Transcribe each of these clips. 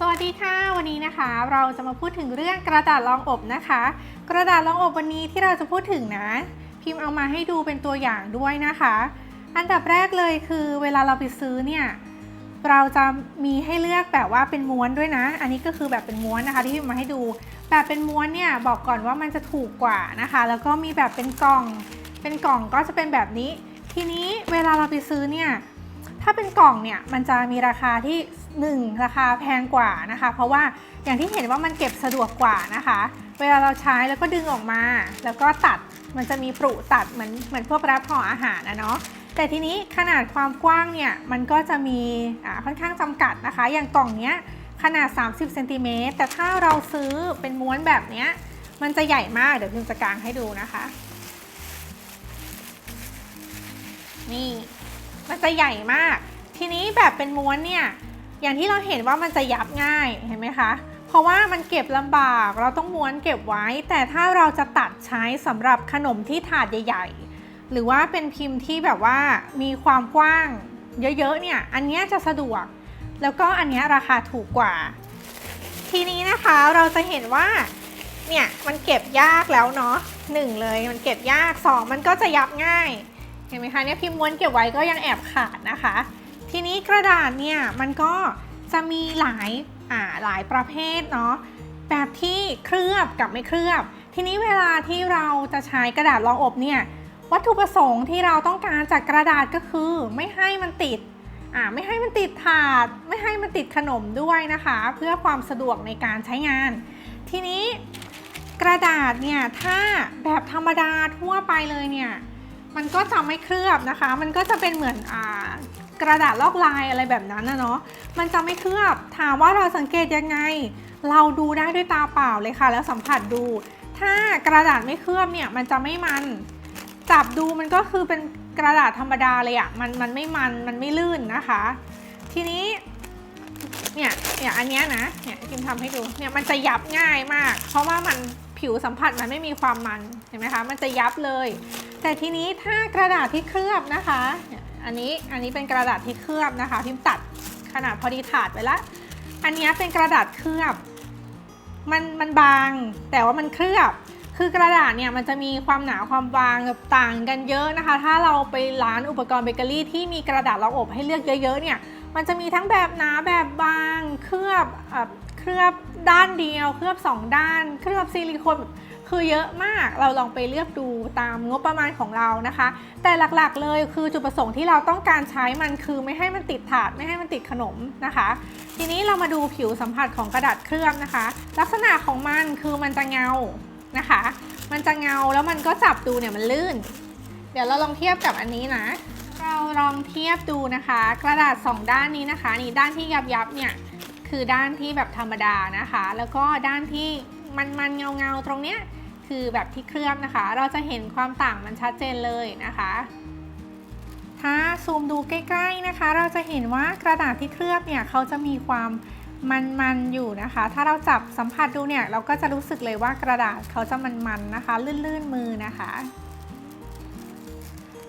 สวัสดีค่ะ วันนี้นะคะ เราจะมาพูดถึงเรื่องกระดาษรองอบนะคะ กระดาษรองอบวันนี้ที่เราจะพูดถึงนะ พิมพ์เอามาให้ดูเป็นตัวอย่างด้วยนะคะ อันดับแรกเลยคือ เวลาเราไปซื้อเนี่ยเราจะมีให้เลือกแบบว่าเป็นม้วนด้วยนะ อันนี้ก็คือแบบเป็นม้วนนะคะที่พิมพ์มาให้ดู แบบเป็นม้วนเนี่ยบอกก่อนว่ามันจะถูกกว่านะคะ แล้วก็มีแบบเป็นกล่อง เป็นกล่องก็จะเป็นแบบนี้ ทีนี้เวลาเราไปซื้อเนี่ย ถ้าเป็นกล่องเนี่ยมันจะมีราคาที่ 1 ราคาแพงกว่านะคะ เพราะว่าอย่างที่เห็นว่ามันเก็บสะดวกกว่านะคะ เวลาเราใช้แล้วก็ดึงออกมา แล้วก็ตัดมันจะมีปรุตัดเหมือนเหมือนพวกรับห่ออาหารนะเนาะแต่ทีนี้ขนาดความกว้างเนี่ยมันก็จะมีค่อนข้างจำกัดนะคะ อย่างกล่องเนี้ยขนาด 30เซนติเมตรแต่ถ้าเราซื้อเป็นม้วนแบบเนี้ยมันจะใหญ่มากเดี๋ยวพิมจะกางให้ดูนะคะ นี่ มันจะใหญ่มาก ทีนี้แบบเป็นม้วนเนี่ย อย่างที่เราเห็นว่ามันจะยับง่ายเห็นไหมคะ เพราะว่ามันเก็บลำบาก เราต้องม้วนเก็บไว้ แต่ถ้าเราจะตัดใช้สำหรับขนมที่ถาดใหญ่ๆ หรือว่าเป็นพิมพ์ที่แบบว่ามีความกว้างเยอะๆ เนี่ย อันนี้จะสะดวก แล้วก็อันนี้ราคาถูกกว่า ทีนี้นะคะเราจะเห็นว่า เนี่ยมันเก็บยากแล้วเนาะหนึ่งเลยมันเก็บยากสองมันก็จะยับง่าย เห็นไหมคะเนี่ยพิมพ์ม้วนเก็บไว้ก็ยังแอบขาดนะคะ ทีนี้กระดาษเนี่ยมันก็จะมีหลายอ่าหลายประเภทเนาะแบบที่เคลือบกับไม่เคลือบ ทีนี้เวลาที่เราจะใช้กระดาษรองอบเนี่ยวัตถุประสงค์ที่เราต้องการจากกระดาษก็คือ ไม่ให้มันติดอ่าไม่ให้มันติดถาด ไม่ให้มันติดขนมด้วยนะคะ เพื่อความสะดวกในการใช้งาน ทีนี้กระดาษเนี่ยถ้าแบบธรรมดาทั่วไปเลยเนี่ย มันก็จะไม่เคลือบนะคะ มันก็จะเป็นเหมือนอ่ากระดาษลอกลายอะไรแบบนั้นนะเนาะ มันจะไม่เคลือบ ถามว่าเราสังเกตยังไง เราดูได้ด้วยตาเปล่าเลยค่ะ แล้วสัมผัสดู ถ้ากระดาษไม่เคลือบเนี่ย มันจะไม่มัน จับดูมันก็คือเป็นกระดาษธรรมดาเลยอะ่ะมันมันไม่มัน มันไม่ลื่นนะคะ ทีนี้ เนี่ย เนี่ย อันเนี้ยนะ เนี่ยพิมทำให้ดู เนี่ย มันจะยับง่ายมาก เพราะว่ามัน ผิวสัมผัสมันไม่มีความมันเห็นไหมคะมันจะยับเลย แต่ทีนี้ถ้ากระดาษที่เคลือบนะคะ อันนี้อันนี้เป็นกระดาษที่เคลือบนะคะ พิมพ์ตัดขนาดพอดีถาดไปละอันนี้เป็นกระดาษเคลือบ มันมันบาง แต่ว่ามันเคลือบ คือกระดาษเนี่ยมันจะมีความหนาความบางแบบต่างกันเยอะนะคะ ถ้าเราไปร้านอุปกรณ์เบเกอรี่ที่มีกระดาษรองอบให้เลือกเยอะๆเนี่ยมันจะมีทั้งแบบหนาแบบบางเคลือบ เคลือบด้านเดียว เคลือบสองด้าน เคลือบซิลิโคนคือเยอะมากเราลองไปเลือกดูตามงบประมาณของเรานะคะ แต่หลักๆเลยคือจุดประสงค์ที่เราต้องการใช้มันคือไม่ให้มันติดถาดไม่ให้มันติดขนมนะคะ ทีนี้เรามาดูผิวสัมผัสของกระดาษเคลือบนะคะ ลักษณะของมันคือมันจะเงานะคะ มันจะเงาแล้วมันก็จับดูเนี่ยมันลื่น เดี๋ยวเราลองเทียบกับอันนี้นะ เราลองเทียบดูนะคะ กระดาษ 2 ด้านนี้นะคะนี่ด้านที่ยับยับๆเนี่ย คือด้านที่แบบธรรมดานะคะ แล้วก็ด้านที่มันมันเงาเงาตรงเนี้ยคือแบบที่เคลือบนะคะ เราจะเห็นความต่างมันชัดเจนเลยนะคะ ถ้าซูมดูใกล้ ๆนะคะ เราจะเห็นว่ากระดาษที่เคลือบเนี่ยเขาจะมีความมันๆอยู่นะคะ ถ้าเราจับสัมผัสดูเนี่ยเราก็จะรู้สึกเลยว่ากระดาษเขาจะมันๆนะคะ ลื่นๆมือนะคะ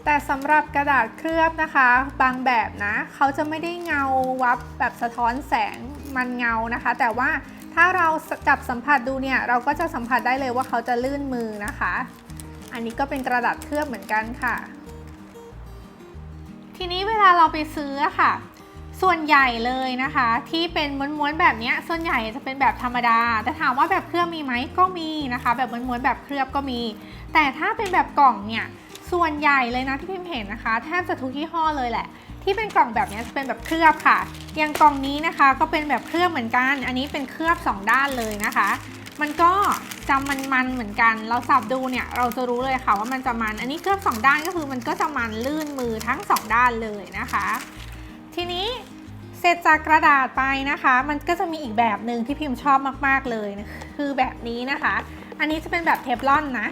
แต่สำหรับกระดาษเคลือบนะคะ บางแบบนะเขาจะไม่ได้เงาวับแบบสะท้อนแสงมันเงานะคะ แต่ว่าถ้าเราจับสัมผัสดูเนี่ยเราก็จะสัมผัสได้เลยว่าเขาจะลื่นมือนะคะ อันนี้ก็เป็นกระดาษเคลือบเหมือนกันค่ะ ทีนี้เวลาเราไปซื้อค่ะ ส่วนใหญ่เลยนะคะ ที่เป็นม้วนๆแบบนี้ส่วนใหญ่จะเป็นแบบธรรมดา แต่ถามว่าแบบเคลือบมีไหมก็มีนะคะ แบบม้วนๆแบบเคลือบก็มี แต่ถ้าเป็นแบบกล่องเนี่ย ส่วนใหญ่เลยนะที่พิมเห็นนะคะ แทบจะทุกยี่ห้อเลยแหละ ที่เป็นกล่องแบบนี้จะเป็นแบบเคลือบค่ะ อย่างกล่องนี้นะคะก็เป็นแบบเคลือบเหมือนกัน อันนี้เป็นเคลือบ 2 ด้านเลยนะคะ มันก็จะมันๆเหมือนกัน เราสับดูเนี่ยเราจะรู้เลยค่ะว่ามันจะมัน อันนี้เคลือบ 2 ด้านก็คือมันก็จะมันลื่นมือทั้ง 2 ด้านเลยนะคะ ทีนี้เสร็จจากกระดาษไปนะคะ มันก็จะมีอีกแบบหนึ่งที่พิมพ์ชอบมาก ๆเลยนะคือแบบนี้นะคะ อันนี้จะเป็นแบบเทฟลอนนะ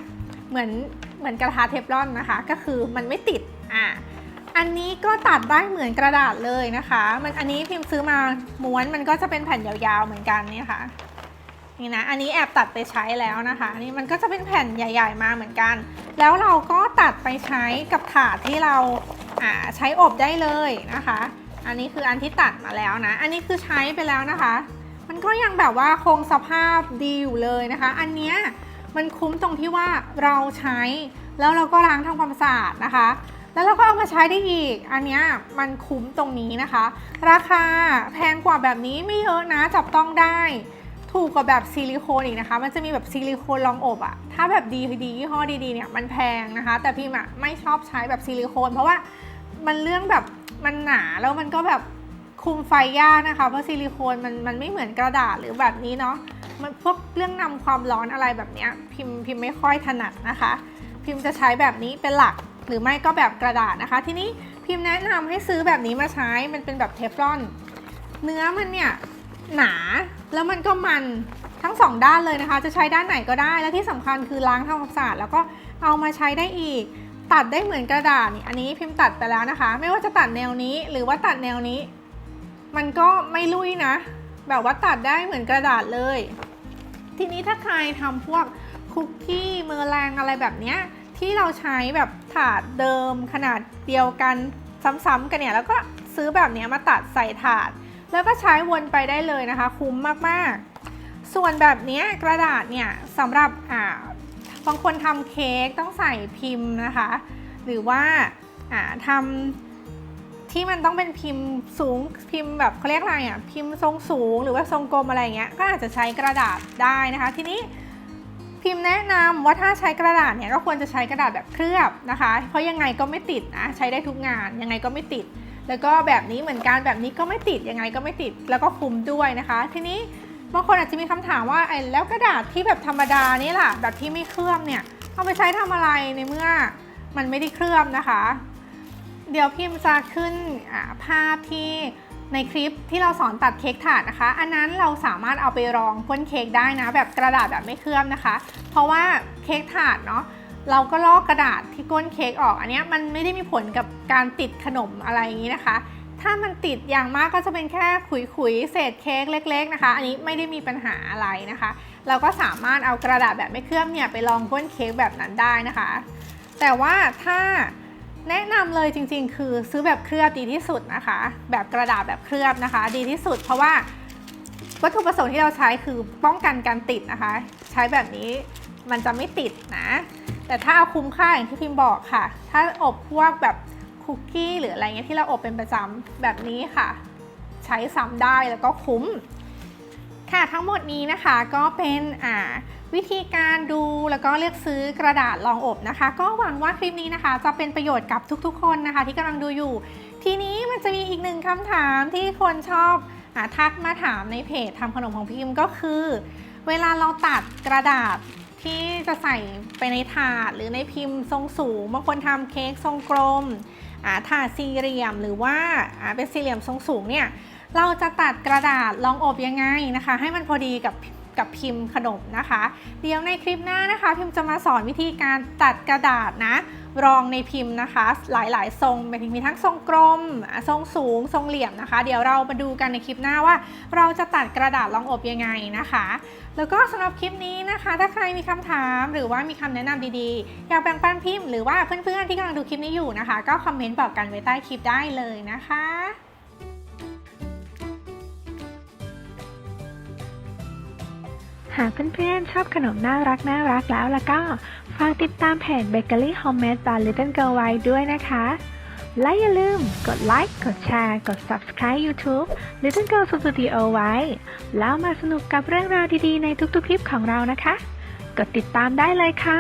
เหมือน เหมือนกระทะเทฟลอนนะคะ ก็คือมันไม่ติดอะอันนี้ก็ตัดได้เหมือนกระดาษเลยนะคะ มันอันนี้พิมพ์ซื้อมาม้วนมันก็จะเป็นแผ่นยาวๆเหมือนกันเนี่ยค่ะนี่นะอันนี้แอบตัดไปใช้แล้วนะคะนนี่มันก็จะเป็นแผ่นใหญ่ ๆ มาเหมือนกัน แล้วเราก็ตัดไปใช้กับถาดที่เราอ่าใช้อบได้เลยนะคะ อันนี้คืออันที่ตัดมาแล้วนะ อันนี้คือใช้ไปแล้วนะคะ มันก็ยังแบบว่าคงสภาพดีอยู่เลยนะคะ อันเนี้ย มันคุ้มตรงที่ว่าเราใช้แล้วเราก็ล้างทำความสะอาดนะคะ แล้วเราก็เอามาใช้ได้อีก อันเนี้ยมันคุ้มตรงนี้นะคะ ราคาแพงกว่าแบบนี้ไม่เยอะนะจับต้องได้ ถูกกว่าแบบซิลิโคนอีกนะคะ มันจะมีแบบซิลิโคนรองอบอะถ้าแบบดีดียี่ห้อดีๆเนี่ยมันแพงนะคะ แต่พิมอะไม่ชอบใช้แบบซิลิโคน เพราะว่ามันเรื่องแบบมันหนาแล้วมันก็แบบ คุมไฟยากนะคะ เพราะซิลิโคนมันมันไม่เหมือนกระดาษหรือแบบนี้เนาะมันพวกเรื่องนำความร้อนอะไรแบบนี้พิมพ์พิมพ์ไม่ค่อยถนัดนะคะ พิมพ์จะใช้แบบนี้เป็นหลักหรือไม่ก็แบบกระดาษนะคะ ทีนี้พิมพ์แนะนำให้ซื้อแบบนี้มาใช้มันเป็นแบบเทฟลอน เนื้อมันเนี่ยหนาแล้วมันก็มันทั้งสองด้านเลยนะคะ จะใช้ด้านไหนก็ได้และที่สำคัญคือล้างทำความสะอาดแล้วก็เอามาใช้ได้อีก ตัดได้เหมือนกระดาษนี่อันนี้พิมพ์ตัดไปแล้วนะคะ ไม่ว่าจะตัดแนวนี้หรือว่าตัดแนวนี้ มันก็ไม่ลุยนะ แบบว่าตัดได้เหมือนกระดาษเลย ทีนี้ถ้าใครทำพวกคุกกี้เมอร์แรงอะไรแบบเนี้ยที่เราใช้แบบถาดเดิมขนาดเดียวกันซ้ำๆกันเนี่ยแล้วก็ซื้อแบบนี้มาตัดใส่ถาด แล้วก็ใช้วนไปได้เลยนะคะ คุ้มมากๆ ส่วนแบบนี้กระดาษเนี่ยสำหรับอ่าบางคนทำเค้กต้องใส่พิมพ์นะคะ หรือว่าอ่าทำ ที่มันต้องเป็นพิมพ์สูงพิมพ์แบบเขาเรียกอะไรอะพิมพ์ทรงสูงหรือว่าทรงกลมอะไรเงี้ยก็อาจจะใช้กระดาษได้นะคะ ทีนี้พิมพ์แนะนำว่าถ้าใช้กระดาษเนี่ยก็ควรจะใช้กระดาษแบบเคลือบนะคะ เพราะยังไงก็ไม่ติดนะใช้ได้ทุกงานยังไงก็ไม่ติด แล้วก็แบบนี้เหมือนกันแบบนี้ก็ไม่ติดยังไงก็ไม่ติดแล้วก็คุมด้วยนะคะ ทีนี้บางคนอาจจะมีคำถามว่าไอ้แล้วกระดาษที่แบบธรรมดานี่แหละแบบที่ไม่เคลือบเนี่ยเอาไปใช้ทำอะไรในเมื่อมันไม่ได้เคลือบนะคะ เดี๋ยวพิมพ์จะขึ้นภาพที่ในคลิปที่เราสอนตัดเค้กถาดนะคะ อันนั้นเราสามารถเอาไปรองก้นเค้กได้นะ แบบกระดาษแบบไม่เคลือบนะคะ เพราะว่าเค้กถาดเนาะเราก็ลอกกระดาษที่ก้นเค้กออก อันนี้มันไม่ได้มีผลกับการติดขนมอะไรอย่างนี้นะคะ ถ้ามันติดอย่างมากก็จะเป็นแค่ขุยๆเศษเค้กเล็ก ๆนะคะ อันนี้ไม่ได้มีปัญหาอะไรนะคะ เราก็สามารถเอากระดาษแบบไม่เคลือบเนี่ยไปรองก้นเค้กแบบนั้นได้นะคะ แต่ว่าถ้า แนะนำเลยจริง ๆ คือซื้อแบบเคลือบดีที่สุดนะคะ แบบกระดาษแบบเคลือบนะคะ ดีที่สุด เพราะว่าวัตถุประสงค์ที่เราใช้คือป้องกันการติดนะคะ ใช้แบบนี้มันจะไม่ติดนะ แต่ถ้าเอาคุ้มค่าอย่างที่พิมพ์บอกค่ะ ถ้าอบพวกแบบคุกกี้หรืออะไรเงี้ยที่เราอบเป็นประจำแบบนี้ค่ะ ใช้ซ้ำได้แล้วก็คุ้ม ค่ะทั้งหมดนี้นะคะก็เป็นอ่าวิธีการดูแล้วก็เลือกซื้อกระดาษรองอบนะคะ ก็หวังว่าคลิปนี้นะคะ จะเป็นประโยชน์กับทุกๆ คนนะคะ ที่กำลังดูอยู่ ทีนี้มันจะมีอีกหนึ่งคำถามที่คนชอบอทักมาถามในเพจทำขนมของพิมพ์ก็คือ เวลาเราตัดกระดาษที่จะใส่ไปในถาดหรือในพิมพ์ทรงสูงบางคนทำเค้กทรงกลมถาดสี่เหลี่ยม หรือว่าเป็นสี่เหลี่ยมทรงสูงเนี่ย เราจะตัดกระดาษรองอบยังไงนะคะ ให้มันพอดีกับกับพิมพ์ขนมนะคะ เดี๋ยวในคลิปหน้านะคะ พิมพ์จะมาสอนวิธีการตัดกระดาษนะ รองในพิมพ์นะคะ หลายๆ ทรงมีทั้งทรงกลม ทรงสูง ทรงเหลี่ยมนะคะ เดี๋ยวเรามาดูกันในคลิปหน้าว่า เราจะตัดกระดาษรองอบยังไงนะคะ แล้วก็สำหรับคลิปนี้นะคะ ถ้าใครมีคำถามหรือว่ามีคำแนะนำดีๆ อยากแบ่งปันพิมพ์หรือว่าเพื่อนๆที่กำลังดูคลิปนี้อยู่นะคะ ก็คอมเมนต์บอกกันไว้ใต้คลิปได้เลยนะคะ หากเพื่อนๆชอบขนมน่ารักน่ารักแล้วแล้วก็ฝากติดตามเพจ Bakery Homemade by Little Girl ไว้ด้วยนะคะ และอย่าลืมกดไลค์ กดแชร์ กด Subscribe YouTube Little Girl Studio ไว้ แล้วมาสนุกกับเรื่องราวดีๆ ในทุกๆ คลิปของเรานะคะ กดติดตามได้เลยค่ะ